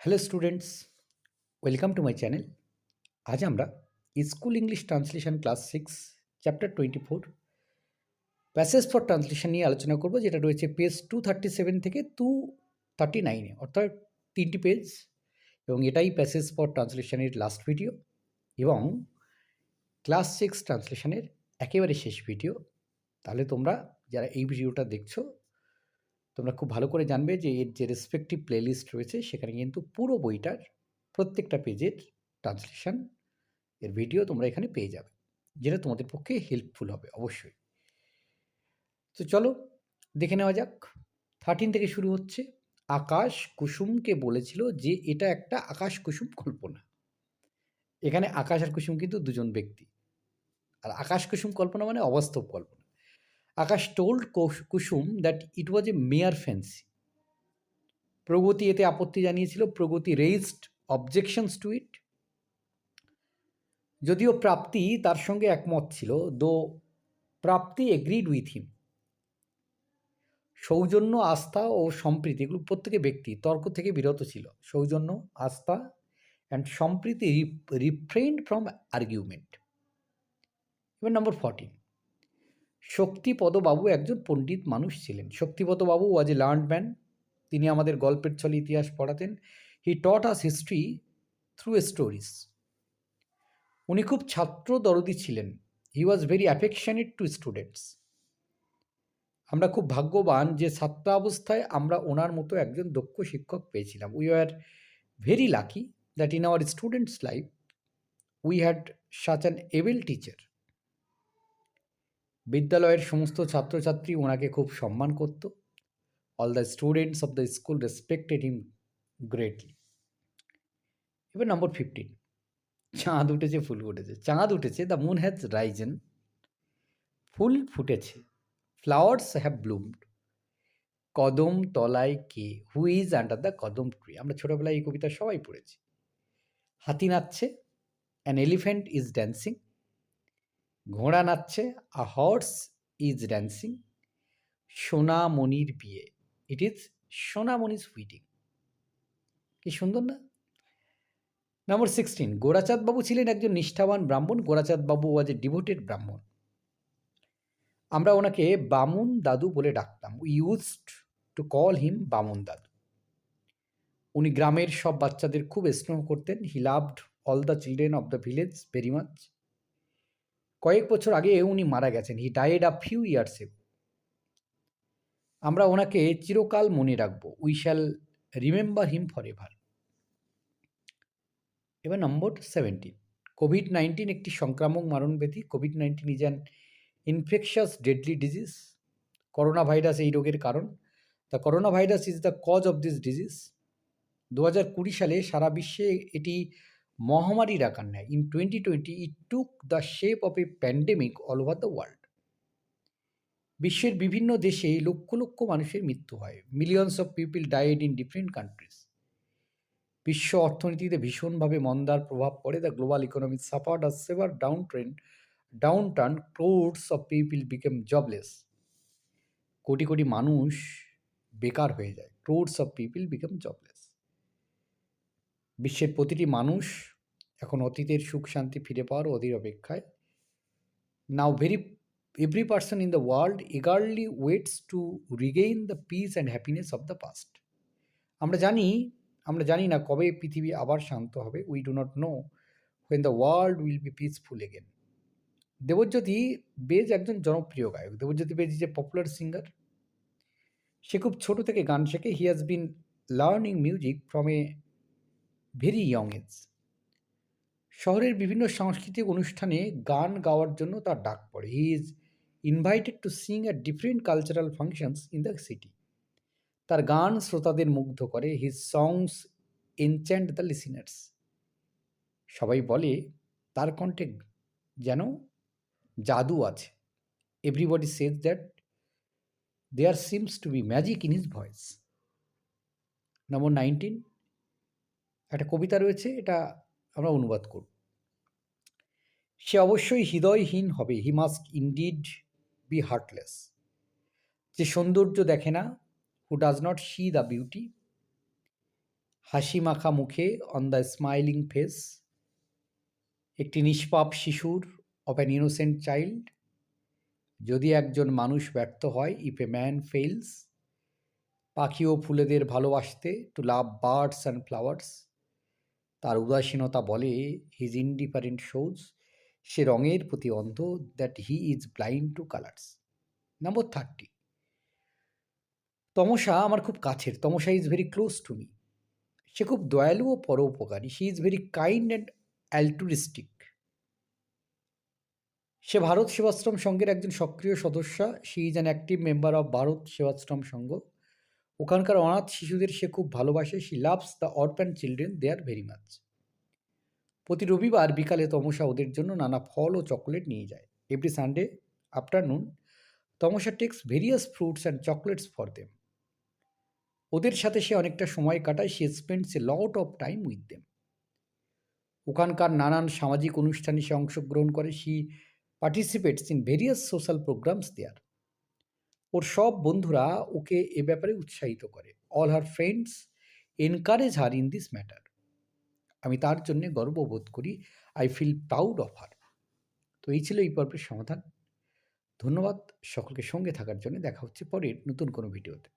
Hello students welcome to my channel আজ আমরা school English translation class six chapter twenty four passage for translation নিয়ে আলোচনা করব, যেটা রয়েছে পেজ টু থার্টি সেভেন থেকে টু থার্টি নাইনে অর্থাৎ তিনটি পেজ এবং এটাই প্যাসেজ ফর ট্রান্সলেশনের লাস্ট ভিডিও এবং ক্লাস সিক্স ট্রান্সলেশনের একেবারে শেষ ভিডিও তাহলে তোমরা যারা এই ভিডিওটা দেখছ তোমরা খুব ভালো করে জানবে যে এর যে রেসপেক্টিভ প্লেলিস্ট রয়েছে, সেখানে কিন্তু পুরো বইটার প্রত্যেকটা পেজের ট্রান্সলেশন এর ভিডিও তোমরা এখানে পেয়ে যাবে, যেটা তোমাদের পক্ষে হেল্পফুল হবে অবশ্যই। তো চলো, দেখে নেওয়া যাক। থার্টিন থেকে শুরু হচ্ছে। আকাশ কুসুমকে বলেছিল যে এটা একটা আকাশ কুসুম কল্পনা। এখানে আকাশ আর কুসুম কিন্তু দুজন ব্যক্তি। আর আকাশ কুসুম কল্পনা মানে অবাস্তব কল্পনা। Akash told Kusum that it was a mere fancy Pragati এতে আপত্তি জানিয়েছিল, প্রগতি রেইজড অবজেকশনস টু ইট যদিও প্রাপ্তি তার সঙ্গে একমত ছিল দো প্রাপ্তি এগ্রিড উইথ হিম সৌজন্য, আস্থা ও সম্প্রীতি এগুলো প্রত্যেকে ব্যক্তি, তর্ক থেকে বিরত ছিল। সৌজন্য, আস্থা অ্যান্ড সম্প্রীতি রিফ্রেন্ড ফ্রম আর্গুমেন্ট এবার নম্বর ফর্টিন শক্তিপদবাবু একজন পণ্ডিত মানুষ ছিলেন। শক্তিপদবাবু ওয়াজ এ লার্ন ম্যান তিনি আমাদের গল্পের ছলে ইতিহাস পড়াতেন। He taught us history through a stories উনি খুব ছাত্র দরদি ছিলেন। He was very affectionate to students আমরা খুব ভাগ্যবান যে ছাত্রাবস্থায় আমরা ওনার মতো একজন দক্ষ শিক্ষক পেয়েছিলাম। We are very lucky that in our students life we had such an able teacher বিদ্যালয়ের সমস্ত ছাত্রছাত্রী ওনাকে খুব সম্মান করত। All the students of the school respected him greatly এবার নম্বর ফিফটিন চাঁদ উঠেছে, ফুল ফুটেছে। চাঁদ উঠেছে দ্য মুন হ্যাজ রাইজেন ফুল ফুটেছে। ফ্লাওয়ার্স হ্যাভ ব্লুমড কদম তলায় কে? Who is under the kadam tree আমরা ছোটোবেলায় এই কবিতা সবাই পড়েছি। হাতি নাচছে। অ্যান এলিফ্যান্ট ইজ ড্যান্সিং ঘোড়া নাচছে আ হর্স ইজ ড্যান্সিং সোনামণির বিয়ে। ইট ইজ সোনামণিজ উইডিং কি সুন্দর না? নম্বর সিক্সটিন গোরাচাঁদ বাবু ছিলেন একজন নিষ্ঠাবান ব্রাহ্মণ গোরাচাঁদ বাবু ওয়াজ এ ডিভোটেড ব্রাহ্মণ। আমরা ওনাকে বামুন দাদু বলে ডাকতাম। We used to call him বামুন দাদু। উনি গ্রামের সব বাচ্চাদের খুব স্নেহ করতেন। He loved all the children of the village very much কয়েক বছর আগে উনি মারা গেছেন he died a few years আমরা ওনাকে চিরকাল মনে রাখব we shall remember him for ever এবার নম্বর সেভেন্টিন কোভিড নাইন্টিন একটি সংক্রামক মারণব্যাধি covid nineteen is an infectious deadly disease corona virus এই রোগের কারণ। The corona virus is the cause of this disease দু হাজার কুড়ি সালে সারা বিশ্বে এটি মহামারীর আকার নেয় in twenty twenty it took the shape of a pandemic all over the world বিশ্বের বিভিন্ন দেশে লক্ষ লক্ষ মানুষের মৃত্যু হয়। Millions of people died in different countries বিশ্ব অর্থনীতিতে ভীষণভাবে মন্দার প্রভাব পড়ে। The global economy suffered a severe down trend down turn crores of people became jobless crore crore মানুষ বেকার হয়ে যায়। Crores of people became jobless বিশ্বের প্রতিটি মানুষ এখন অতীতের সুখ, শান্তি ফিরে পাওয়ার অধীর অপেক্ষায়। Now very every person in the world eagerly waits to regain the peace and happiness of the past আমরা জানি আমরা জানি না কবে পৃথিবী আবার শান্ত হবে। We do not know when the world will be peaceful again Debjyoti Bej একজন জনপ্রিয় গায়ক। Debjyoti Bej a popular singer সে খুব ছোটো থেকে গান শেখে। He has been learning music from a very young age শহরের বিভিন্ন সাংস্কৃতিক অনুষ্ঠানে গান গাওয়ার জন্য তার ডাক পড়ে। He is invited to sing at different cultural functions in the city তার গান শ্রোতাদের মুগ্ধ করে। হিজ সংস এনচ্যান্ড দ্য লিসিনার্স সবাই বলে, তার কণ্ঠে যেন জাদু আছে। Everybody says that there seems to be magic in his voice number nineteen একটা কবিতা রয়েছে, এটা আমরা অনুবাদ করব। সে অবশ্যই হৃদয়হীন হবে he must indeed be heartless যে সৌন্দর্য দেখে না who does not see the beauty হাসি মাখা মুখে অন দ্য স্মাইলিং ফেস একটি নিষ্পাপ শিশুর অফ অ্যান ইনোসেন্ট চাইল্ড যদি একজন মানুষ ব্যর্থ হয় ইফ এ ম্যান ফেলস পাখি ও ফুলেদের ভালোবাসতে to love birds and flowers তার উদাসীনতা বলে হিজ ইনডিফারেন্ট শোজ সে রঙের প্রতি অন্ধ that he is blind to colours number thirty Tamasa আমার খুব কাছের, Tamasa is very close to me সে খুব দয়ালু ও পরোপকারী she is very kind and altruistic সে ভারত সেবাশ্রম সংঘের একজন সক্রিয় সদস্যা she is an active member of Bharat Sevashram Sangha ওখানকার অনাথ শিশুদের সে খুব ভালোবাসে she loves the orphan children they are very much প্রতি রবিবার বিকালে তমসা ওদের জন্য নানা ফল ও চকলেট নিয়ে যায়। Every Sunday afternoon Tamasa takes various fruits and chocolates for them ওদের সাথে সে অনেকটা সময় কাটায় সে spends a lot of time with them ওখানকার নানান সামাজিক অনুষ্ঠানে সে অংশগ্রহণ করে she participates in various social programmes there ওর সব বন্ধুরা ওকে এ ব্যাপারে উৎসাহিত করে। All her friends encourage her in this matter আমি তার জন্য গর্ববোধ করি। I feel proud of her তো এই ছিল এই পর্বের সমাধান। ধন্যবাদ সকলকে সঙ্গে থাকার জন্য। দেখা হচ্ছে পরের নতুন কোনো ভিডিওতে।